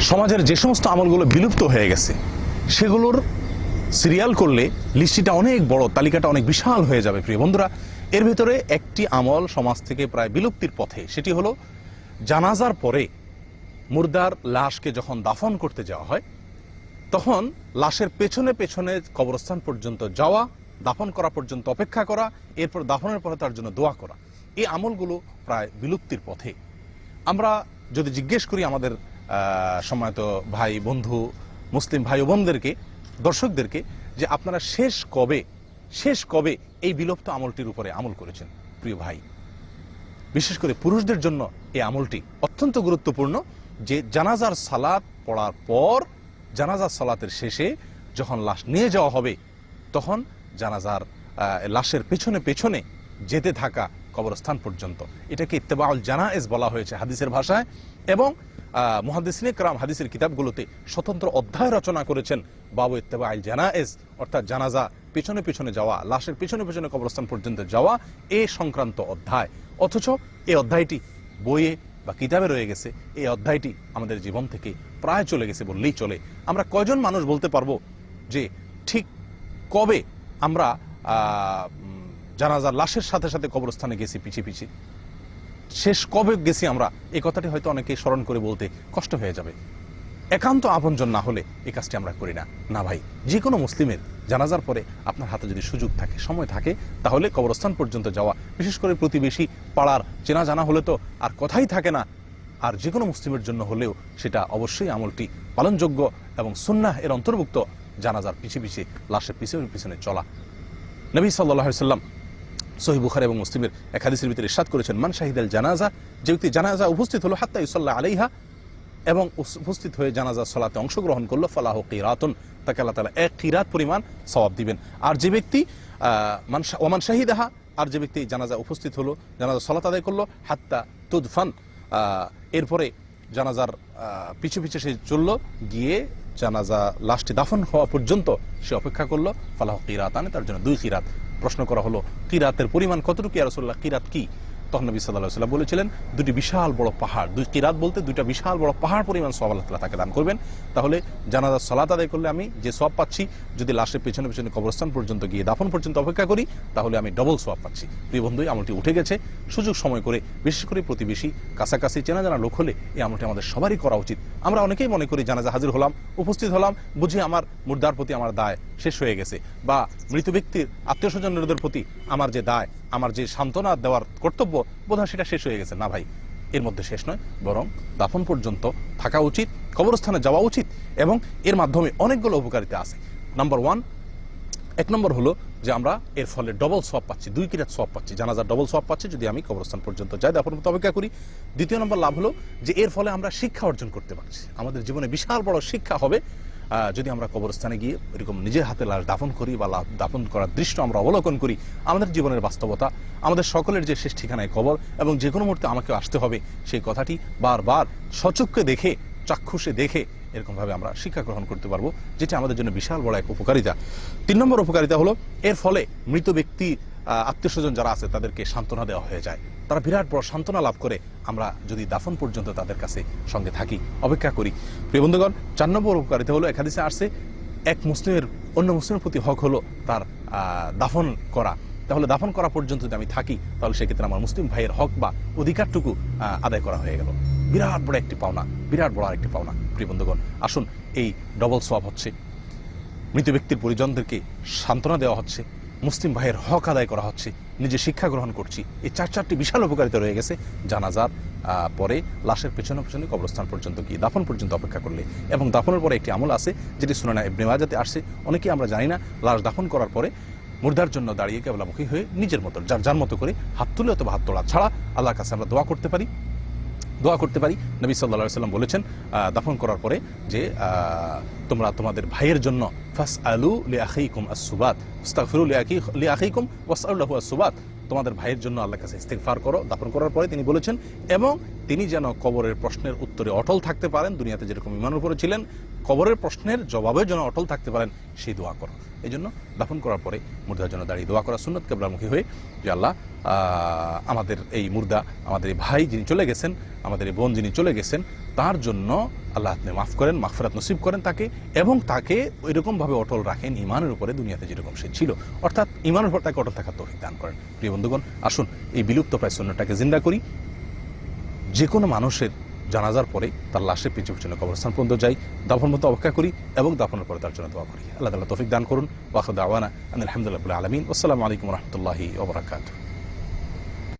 সমাজের যে সমস্ত আমলগুলো বিলুপ্ত হয়ে গেছে, সেগুলোর সিরিয়াল করলে লিস্টিটা অনেক বড়, তালিকাটা অনেক বিশাল হয়ে যাবে, প্রিয় বন্ধুরা। এর ভিতরে একটি আমল সমাজ থেকে প্রায় বিলুপ্তির পথে, সেটি হলো জানাজার পরে মুর্দার লাশকে যখন দাফন করতে যাওয়া হয়, তখন লাশের পেছনে পেছনে কবরস্থান পর্যন্ত যাওয়া, দাফন করা পর্যন্ত অপেক্ষা করা, এরপর দাফনের পরে তার জন্য দোয়া করা। এই আমলগুলো প্রায় বিলুপ্তির পথে। আমরা যদি জিজ্ঞেস করি আমাদের সময়ত ভাই, বন্ধু, মুসলিম ভাই ও বোনদেরকে, দর্শকদেরকে, যে আপনারা শেষ কবে শেষ কবে এই বিলুপ্ত আমলটির উপরে আমল করেছেন, প্রিয় ভাই? বিশেষ করে পুরুষদের জন্য এই আমলটি অত্যন্ত গুরুত্বপূর্ণ যে জানাজার সালাত পড়ার পর, জানাজার সালাতের শেষে যখন লাশ নিয়ে যাওয়া হবে, তখন জানাজার লাশের পেছনে পেছনে যেতে থাকা কবরস্থান পর্যন্ত। এটাকে ইত্তেবাউল জানায়েজ বলা হয়েছে হাদিসের ভাষায় এবং মহাদিসিনে ক্রাম হাদিসের কিতাবগুলোতে স্বতন্ত্র অধ্যায় রচনা করেছেন বাবু ইত্তেবা আল জানায়েজ, অর্থাৎ জানাজা পেছনে পেছনে যাওয়া, লাশের পেছনে পেছনে কবরস্থান পর্যন্ত যাওয়া এ সংক্রান্ত অধ্যায়। অথচ এই অধ্যায়টি বইয়ে বা কিতাবে রয়ে গেছে। এই অধ্যায়টি আমাদের জীবন থেকে প্রায় চলে গেছে বললেই চলে। আমরা কয়জন মানুষ বলতে পারব যে ঠিক কবে আমরা জানাজার লাশের সাথে সাথে কবরস্থানে গেছি, পিছিয়ে পিছিয়ে? শেষ কবে গেছি আমরা? এই কথাটি হয়তো অনেকে স্মরণ করে বলতে কষ্ট হয়ে যাবে। একান্ত আপনজন না হলে এই কাজটি আমরা করি না। না ভাই যে কোনো মুসলিমের জানাজার পরে আপনার হাতে যদি সুযোগ থাকে, সময় থাকে, তাহলে কবরস্থান পর্যন্ত যাওয়া, বিশেষ করে প্রতিবেশী পাড়ার চেনা জানা হলে তো আর কথাই থাকে না। আর যে কোনো মুসলিমের জন্য হলেও সেটা অবশ্যই আমলটি পালনযোগ্য এবং সুন্নাহ এর অন্তর্ভুক্ত জানাজার পিছিয়ে পিছিয়ে লাশের পিছনে পিছনে চলা। নবী সাল্লাহ সাল্লাম সহি বুখার এবং মুসলিমের এক হাদিসের ভিতরে ইরশাদ করেছেন মান শাহিদাল জানাজা যে ব্যক্তি জানাজা উপস্থিত হলো হাত্তা ইসল্লাহ আলাইহা এবং উপস্থিত হয়ে জানাজা সলাতে অংশগ্রহণ করল ফালাহ কিরাতুন তাকে আল্লাহ তালা এক কিরাত পরিমাণ সওয়াব দিবেন। আর যে ব্যক্তি আহ, মান ওমান শাহিদাহা আর যে ব্যক্তি জানাজা উপস্থিত হলো জানাজা সলাত আদায় করল হাত্তা তুদফান আহ, এরপরে জানাজার পিছু পিছু সে চলল গিয়ে জানাজা লাশটি দাফন হওয়া পর্যন্ত সে অপেক্ষা করল ফালাহ কিরাত আনে তার জন্য দুই কিরাত। প্রশ্ন করা হলো, কিরাতের পরিমাণ কতটুকু? ইয়ারসোল্লাহ কিরাত কি? তখন নবী সাল্লাহ সাল্লাম বলেছিলেন, দুটি বিশাল বড় পাহাড়। দুই কিরাত বলতে দুইটা বিশাল বড় পাহাড় পরিমাণ সব আল্লাহ তাকে দান করবেন। তাহলে জানাজার সালাত আদায় করলে আমি যে সব পাচ্ছি, যদি লাশের পেছনে পেছনে কবরস্থান পর্যন্ত গিয়ে দাফন পর্যন্ত অপেক্ষা করি, তাহলে আমি ডবল সব পাচ্ছি। প্রিয় বন্ধুই আমলটি উঠে গেছে। সুযোগ সময় করে, বিশেষ করে প্রতিবেশী, কাছাকাছি চেনা জানা লোক হলে এই আমলটি আমাদের সবারই করা উচিত। আমরা অনেকেই মনে করি, জানাজা হাজির হলাম, উপস্থিত হলাম, বুঝি আমার মুর্দার প্রতি আমার দায়। শেষ হয়ে গেছে। বা মৃত ব্যক্তির আত্মীয় স্বজনদের প্রতি আমার যে দায়, আমার যে সান্ত্বনা দেওয়ার কর্তব্য, বোধহয় সেটা শেষ হয়ে গেছে। না ভাই, এর মধ্যে শেষ নয়, বরং দাফন পর্যন্ত থাকা উচিত, কবরস্থানে যাওয়া উচিত, এবং এর মাধ্যমে অনেকগুলো উপকারিতা আছে। নাম্বার ওয়ান এক নম্বর হলো যে আমরা এর ফলে ডবল সব পাচ্ছি, দুই কিরাত সব পাচ্ছি, জানাজার ডবল সব পাচ্ছি, যদি আমি কবরস্থান পর্যন্ত যাই, দাফন অপেক্ষা করি। দ্বিতীয় নম্বর লাভ হলো যে এর ফলে আমরা শিক্ষা অর্জন করতে পারছি। আমাদের জীবনে বিশাল বড় শিক্ষা হবে যদি আমরা কবরস্থানে গিয়ে এরকম নিজের হাতে লাশ দাফন করি বা দাফন করার দৃশ্য আমরা অবলোকন করি, আমাদের জীবনের বাস্তবতা, আমাদের সকলের যে শেষ ঠিকানায় কবর এবং যে কোনো মুহূর্তে আমাকে আসতে হবে, সেই কথাটি বারবার সচক্ষে দেখে, চাক্ষুষে দেখে এরকমভাবে আমরা শিক্ষা গ্রহণ করতে পারব, যেটা আমাদের জন্য বিশাল বড় এক উপকারিতা। তিন নম্বর উপকারিতা হলো, এর ফলে মৃত ব্যক্তি আত্মীয় স্বজন যারা আছে, তাদেরকে সান্ত্বনা দেওয়া হয়ে যায়। তারা বিরাট বড় সান্ত্বনা লাভ করে আমরা যদি দাফন পর্যন্ত তাদের কাছে সঙ্গে থাকি। অপেক্ষা করি। প্রিয় বন্ধুগণ, চার নম্বর উপকারিতা হলো একাদিসে আসছে, এক মুসলিমের, অন্য মুসলিমের প্রতি হক হলো তার দাফন করা। তাহলে দাফন করা পর্যন্ত যদি আমি থাকি, তাহলে সেক্ষেত্রে আমার মুসলিম ভাইয়ের হক বা অধিকারটুকু আদায় করা হয়ে গেল। বিরাট বড় একটি পাওনা, বিরাট বড় আরেকটি পাওনা। প্রিয় বন্ধুগণ, আসুন এই ডবল সোয়াব হচ্ছে। মৃত ব্যক্তির পরিজনদেরকে সান্ত্বনা দেওয়া হচ্ছে। মুসলিম ভাইয়ের হক আদায় করা হচ্ছে নিজে শিক্ষা গ্রহণ করছি। এই চার চারটি বিশাল উপকারিতা রয়ে গেছে জানাজার পরে লাশের পেছনে পেছনে কবরস্থান পর্যন্ত গিয়ে দাফন পর্যন্ত অপেক্ষা করলে। এবং দাফনের পরে একটি আমল আছে, যেটি সুনানা ইবনে মাজাতে আসছে। অনেকেই আমরা জানি না, লাশ দাফন করার পরে মুর্দার জন্য দাঁড়িয়ে কেবলামুখী হয়ে নিজের মতো, যার যার মতো করে হাত তুলে অথবা হাত তোলা ছাড়া আল্লাহর কাছে আমরা দোয়া করতে পারি। দোয়া করতে পারি। নবী সাল্লা সাল্লাম বলেছেন দাফন করার পরে যে তোমরা তোমাদের ভাইয়ের জন্য ফাস আলু লি আখিকুম আসুবাত ইস্তাগফিরু লি আখি লি আখিকুম আসুবাত তোমাদের ভাইয়ের জন্য আল্লাহর কাছে ইস্তেগফার করো। দাফন করার পরে তিনি বলেছেন, এবং তিনি যেন কবরের প্রশ্নের উত্তরে অটল থাকতে পারেন, দুনিয়াতে যেরকম ইমানের উপরে ছিলেন, কবরের প্রশ্নের জবাবে যেন অটল থাকতে পারেন, সেই দোয়া করো। এই জন্য দাফন করার পরে মুর্দার জন্য দাঁড়িয়ে দোয়া করা সুন্নত কেবলামুখী হয়ে যে আল্লাহ আমাদের এই মুর্দা, আমাদের এই ভাই যিনি চলে গেছেন, আমাদের এই বোন যিনি চলে গেছেন, তার জন্য আল্লাহ আপনি মাফ করেন মাফরাত নসিব করেন তাকে এবং তাকে ওইরকমভাবে অটল রাখেন ইমানের উপরে দুনিয়াতে যেরকম সে ছিল। অর্থাৎ ইমানের উপর তাকে অটল থাকার তৌফিক দান করেন। প্রিয় বন্ধুগণ, আসুন এই বিলুপ্ত প্রায় সন্ন্যটাকে জিন্দা করি। যে কোনো মানুষের জানাজার পরে তার লাশের পিছু পিছনে কবরস্থান পর্যন্ত যাই দাফন মতো অপেক্ষা করি এবং দাফনের পরে তার জন্য দোয়া করি। আল্লাহ তালা তফিক দান করুন। ওয়াখদ আওয়ানা আলহামদুলিল্লাহ আলমিন। আসসালামু আলাইকুম রহমতুল্লাহি ওবরাকাতু